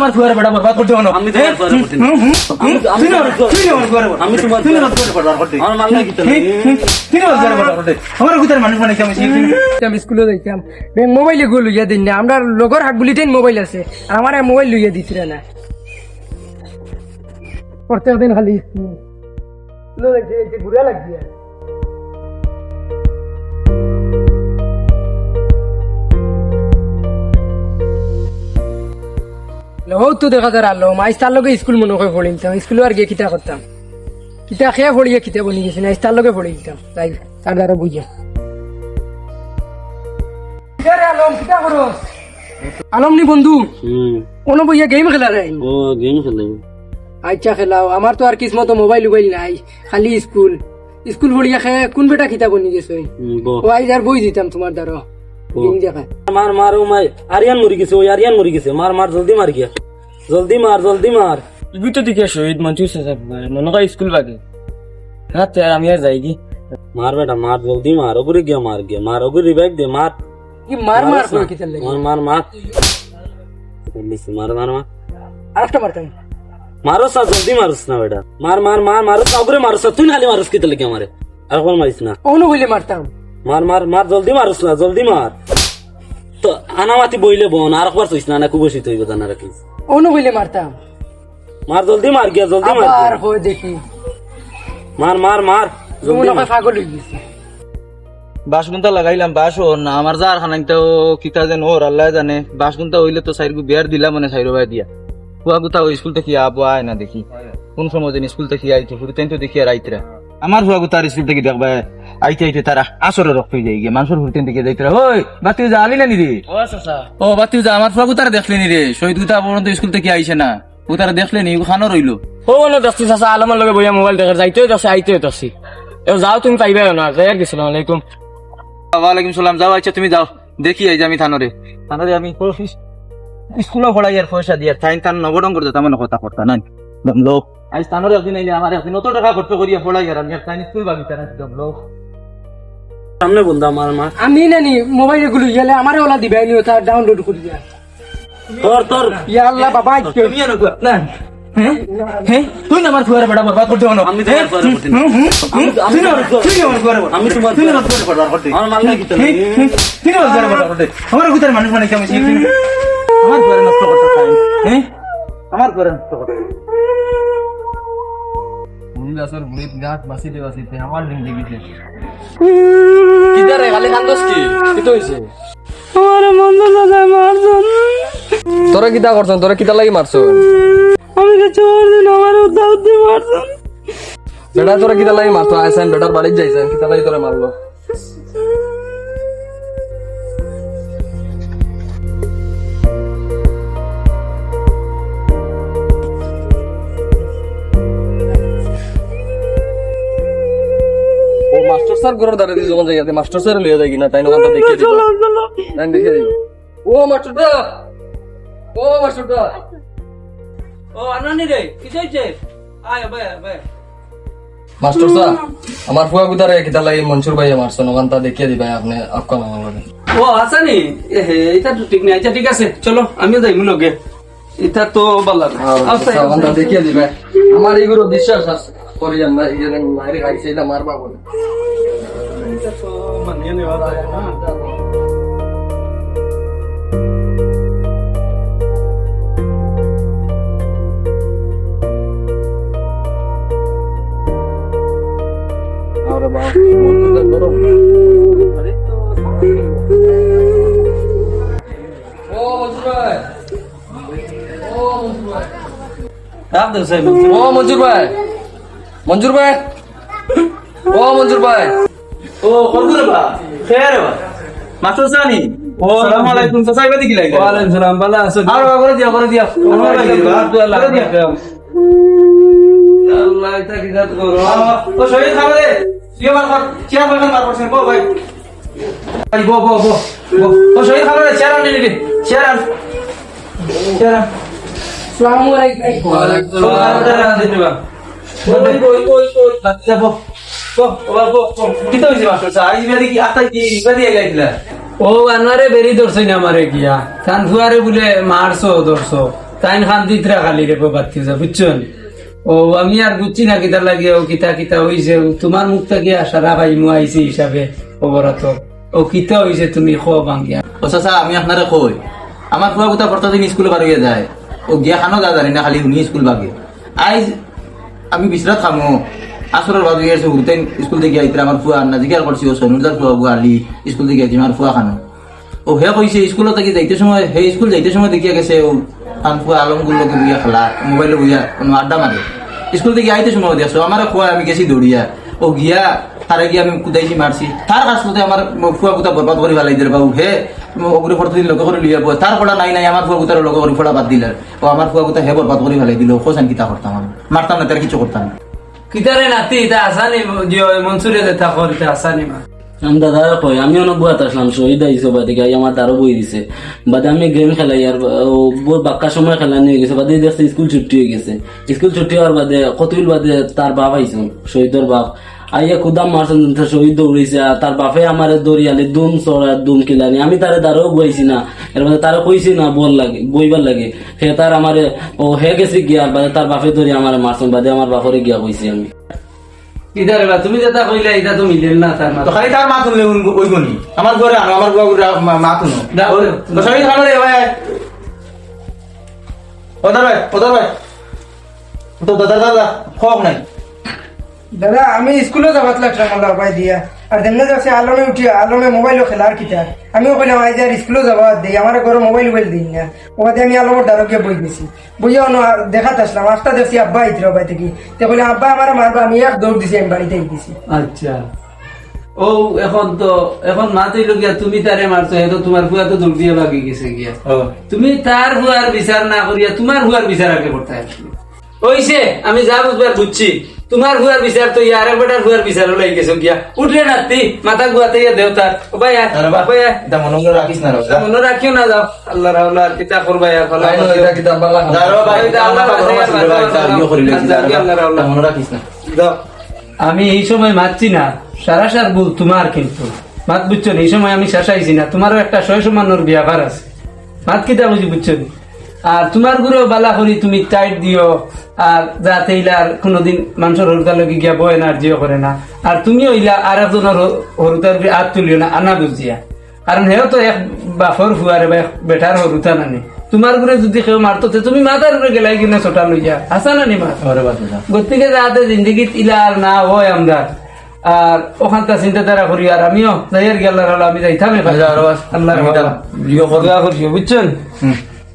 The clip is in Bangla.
আমার ফুয়ারে বেটা বরবাদ করতে হলো আমি তোমার ফুয়ারে করতে আমি- আমি তোমার ফুয়ারে- আমি তোমার ফুয়ারে- আমার মাল নাই কিতা নাই। আমার গুতার মানুষ বানাইছে আমি আমি স্কুলে যাইতাম। মোবাইলে গো লইয়া দিন না। আমরা লগর হাত বুলিতেই মোবাইল আছে। আর আমার মোবাইল লইয়া দিছিল না। প্রত্যেক দিন খালি। স্কুল ঘুরে লাগছে তো দেখা যায় আলো মাইস তার লগে স্কুল মনে করে পড়িতাম স্কুলে আর গিয়ে কিতা করতাম কিতা খেয়ে পড়িয়ে কিতা বনি গেছি না তার লগে পড়ে দিতাম তাই তার দ্বারা বুঝে বন্ধু। কোনো বইয়া গেম খেলা নাই? ও গেম খেলে আচ্ছা খেলাও। আমার তো আর কিসমত মোবাইল মোবাইল নাই খালি স্কুল। স্কুল পড়িয়া খে কোন বেটা কিতা বনি গেছো। ও আইজ আর বই দিতাম তোমার দ্বারা গেম দেখা মার মার ও মাই আরিয়ান মরি গেছে ওই আরিয়ান মরি গেছে মার মার জলদি মার গিয়া জলদি মার জলদি মার তুই তো দিকে শহীদ মঞ্চুস আছে মনে হয় স্কুল বাগে হ্যাঁ তো আর আমি আর যাই কি মার বেটা মার জলদি মার ওগুরে গিয়া মার গিয়া মার ওগুরে রিভাইভ দে মার কি মার মার করে কিতা লাগে মার মার মার জলদি সে মার মার মার আরেকটা মারতাম মারো সা জলদি মারুস না বেটা মার মার মার মারুস না ওগুরে মারুস না, তুই নালি মারুস কিতে লাগে আমারে আর কোন মারিস না অন্য বইলে মারতাম মার মার মার জলদি মারুস না জলদি মার। তো আনামাতি বইলে বোন আর একবার তুইস না না খুব বসি তুই জানা রাখিস অন্য বইলে মারতাম। মার জলদি মার গিয়া জলদি মার গিয়া। হয় দেখি। মার মার মার জলদি মার। পাগল হয়ে গেছি। বাসগুন্তা লাগাইলাম বাস ও না আমার যার খানাইতে ও কিতা যেন ওর আল্লাহ জানে। বাসগুন্তা হইলে তো সাইরগু বিয়ার দিলাম মানে সাইরো ভাই দিয়া। কুয়া গুতা ওই স্কুল থেকে আবো আয় না দেখি। কোন সময় যেন স্কুল থেকে আইতে ফুটে তেন তো দেখি আর আইতরা। আমার হুয়া গুতার স্কুল থেকে দেখবা আইতে আইতে তারা আসরে রক্ত হয়ে যায় গিয়ে মানুষের ফুটেন থেকে যাইতরা ওই বাতিও যা আলি না নি রে? ও বাতিও যা আমার ফুয়া গুতার দেখলে নি রে? শহীদ গুতা পর্যন্ত স্কুল থেকে আইছে না। গুতার দেখলে নি খানো রইল। ও মনে দেখছি চাচা আলমার লগে বইয়া মোবাইল দেখার যাইতেও যাচ্ছে আইতেও যাচ্ছি এও যাও তুমি পাইবে না যাই আর গেছিলাম আলাইকুম। ওয়ালাইকুম সালাম যাও আচ্ছা তুমি যাও। দেখি এই যে আমি থানরে। থানরে আমি স্কুলে পড়াই আর পয়সা দিয়ে তাই তান নবরং করতে তেমন কথা করতা নাই। লোক আজ থানরে একদিন আইলে আমার একদিন অত টাকা খরচ করিয়া পড়াই আর আমি তাই স্কুল বাগিতে না লোক সামনে বন্ধা মার মার আমি নানি মোবাইলে গুলো গেলে আমারে ওলা দিবে নি ওটা ডাউনলোড করে দিয়া। তোর তোর। ইয়া আল্লাহ বাবা তুমি না। হ্যাঁ? হ্যাঁ? তুই না আমার ফুয়ারে বেটা বরবাদ করতে হলো আমি ফুয়ারে না। আমি- আমি তোমার তুই আমার ফুয়ারে আমি তোমার তুই আমার ফুয়ারে বরবাদ করতে আমার মাল নাই কিতা তুই আমার ফুয়ারে বরবাদ করতে আমার গুতার মানুষ বানাইছে আমি আমার ফুয়ারে নষ্ট করতে হ্যাঁ? আমার ফুয়ারে নষ্ট করতে কিদারে খালি কান্দস কি? কি তো হইছে? আমার বন্ধু দাদা মারছন তোরা কিতা করছন? তোরা কিতা লাগি মারছো আমি কাছে মারছন আমার উদ্ধার দিয়ে মারছন বেটা তোরা কিতা লাগি মারছো আইছেন বেটার বাড়ি যাইছেন কিতা লাগি তোরা মারলো। মাস্টার স্যার ঘরের দ্বারা দিয়ে যখন যাই মাস্টার স্যার লিয়ে যাই কিনা তাই নখন দেখিয়ে দিব। তাই দেখিয়ে দিব। ও মাস্টার দা ও মাস্টার দা ও আনানি রে কি চাইছে? আয় ভাই ভাই মাস্টার স্যার আমার ফুয়া গুদারে কিতা লাগি মনসুর ভাই ওখান তা দেখিয়ে দিবা আপনি ও আসানি? এহে এটা তো ঠিক নাই আচ্ছা ঠিক আছে চলো আমিও যাই লগে এটা তো আচ্ছা দেখিয়ে দিবে। আমার এগুলো বিশ্বাস আছে। করি আমরা ইয়ে মারি খাইছে এটা মারবা বলে। আরে বাবা মনটা গরম। ও মনসুর ভাই ও মনসুর ভাই রাখ দে সাহেব ও মঞ্জুর ভাই মঞ্জুর ভাই। ও মঞ্জুর ভাই। ও করব রে বা? খেয়ারে মাস্টার সানি ও সালাম আলাইকুম চাচা ইবাদি কি লাগে ওয়ালাইকুম সালাম ভালো আছো? আর করে দিয়া করে দিয়া। আল্লাহ করে দিয়া। আল্লাহ এটা কি জাত করো ও শহীদ খাবে ইয়ে মার কর চেয়ার বাগান মার করছেন বো ভাই। ভাই বো বো বো বো। ও শহীদ খাবে চেয়ার আনি নিবি। চেয়ার আন। চেয়ার আন। আসসালামু আলাইকুম। ও খাবে রে ও আনারে বেরি ধরছে না আমারে গিয়া। কান ফুয়ারে বলে মারছো ধরছো তাইন খান দিতরা খালি রে বাতি বুঝছেন ও আমি আর বুঝছি না কিতা লাগে ও কিতা কিতা হইছে তোমার মুখ থেকে সারা ভাই মু আইছি হিসাবে খবরত ও কিতা হইছে তুমি খো ভাঙ্গিয়া ও চাচা আমি আপনারে কই আমার ফুয়া গুতা প্রতিদিন স্কুলে বার হয়ে যায়। ও গিয়া খানো যা জানি না খালি শুনি স্কুল বাগে। আইজ আমি বিচরাত খামো। আসরের বাজু গিয়েছে উঠতেন স্কুল থেকে আইতে আমার ফুয়া আন্না জিজ্ঞাসা করছি ও সনুরদার ফুয়া বুয়া স্কুল থেকে আইতে আমার ফুয়া খানো। ও হে কইছে স্কুলত থেকে যাইতে সময় হে স্কুল যাইতে সময় দেখিয়া গেছে ও আন ফুয়া আলমগুলো লোকে বুঝিয়া খেলা মোবাইলে বুঝিয়া কোনো আড্ডা মারে স্কুল থেকে আইতে সময় দিয়াছো আমার ফুয়া আমি গেছি দৌড়িয়া ও গিয়া তারে গিয়ে আমি কুদাইছি মারছি তার কাছ থেকে আমার ফুয়া কুতা বরবাদ করে ফেলাই দিলে বাবু, হে ওগুলো লোক করে তার ফোড়া নাই নাই আমার ফুয়া লোক করে ফোড়া বাদ দিলে। ও আমার ফুয়া বরবাদ করে ফেলাই দিল কিতা করতাম আমি মারতাম না তার কিছু করতাম না কিতারে নাতি এটা আসানি মনসুরে যেটা কর এটা আসানি মা। আমি দাদা কই আমি অনেক বুয়াত আসলাম শহীদ আইসো বাদে গাই আমার তারও বই দিছে। বাদে আমি গেম খেলাই আর বাক্কা সময় খেলা নিয়ে গেছে। বাদে দেখছে স্কুল ছুটি হয়ে গেছে। স্কুল ছুটি হওয়ার বাদে কতগুল বাদে তার বাপ আইসুন শহীদর বাপ। আইয়া কুদাম মারছেন শহীদ দৌড়িছে আর তার বাপে আমার দৌড়িয়ালে দুম চড়া দুম কিলানি। আমি তারে দাঁড়াও বইছি না। এর বাদে তারা কইছি না বল লাগে বইবার লাগে। হে তার আমারে ও হে গেছে গিয়া আর বাদে তার বাপে ধরে আমার মারছেন বাদে আমার বাপরে গিয়া কইছি আমি। কিতারে বা তুমি যেটা কইলা এটা তো মিলেন না তার মা তো খালি তার মাথুন ওই গনি আমার ঘরে আনো আমার গুড়া মাথুন দাও। তো সবাই খানো রে ভাই ওদার ভাই ওদার ভাই। তো দাদা দাদা খোক নাই। দাদা আমি স্কুলে যাবাত ভাই দিয়া। আর তেমনি যাচ্ছে আলমে উঠিয়া আলমে মোবাইলও খেলার কিতা আমিও কইলাম আজ আর স্কুলে যাবাত দিই আমার ঘরে মোবাইল মোবাইল দিই না। ওখানে আমি আলমের দ্বারা গিয়ে বই গেছি। বইয়া অন্য দেখাতে আসলাম আসতে দেখছি আব্বা আইতির বাই থেকে তো বলে আব্বা আমার মারবা আমি এক দৌড় দিছি আমি বাড়িতে গেছি। আচ্ছা। ও এখন তো এখন মা তৈল গিয়া তুমি তারে মারছো এতো তোমার ভুয়া তো দৌড় দিয়ে বাগি গেছে গিয়া। তুমি তার ভুয়ার বিচার না করিয়া তোমার ভুয়ার বিচার আগে করতে আসলে ওইছে আমি যা বুঝবার বুঝছি। তোমার ভুয়ার বিচার তো ইয়ার বেটার ভুয়ার বিচার লাগি গেছো গিয়া। উঠলে নাতি মাথা গুয়াতে ইয়া ও ভাই মনে রাখিস না রোজা মনে রাখিও না যাও। আল্লাহ কিতা করবা ইয়া এটা কিতাব বালা। দাঁড়ো ভাই এটা আল্লাহ ইয়ে মনে রাখিস না? দাও। আমি এই সময় মারছি না। সারা সার ভুল তোমার কিন্তু। মাত বুঝছ না, এই সময় আমি শেষাইছি না। তোমারও একটা ছয় সমানোর বিয়াভার আছে। মাত কিতা বুঝি বুঝছ নি? আর তোমারগুলো বালা করি তুমি টাইট দিও। আর যাতে ইলা আর কোনোদিন মানুষের হরুতার লগে গিয়া বয় না আর জিও করে না। আর তুমিও ইলা আর একজনের হরুতার হাত তুলিও না আনা বুঝিয়া কারণ হেও তো এক বাফর ফুয়ারে বা এক বেটার হরুতা নানি। তোমার ঘরে যদি কেউ মারতো তুমি মাথার উপরে গেলাই কিনা ছোটা লইয়া আসা নানি মা গতিকে যাতে জিন্দগিত ইলা আর না হয় আমরা আর ওখানটা চিন্তাধারা করি আর আমিও যাইয়ার গেলার হলো আমি যাইতাম আচ্ছা, আরও বাস। আল্লাহ আমি ভিডিও করব। বুঝছেন হুম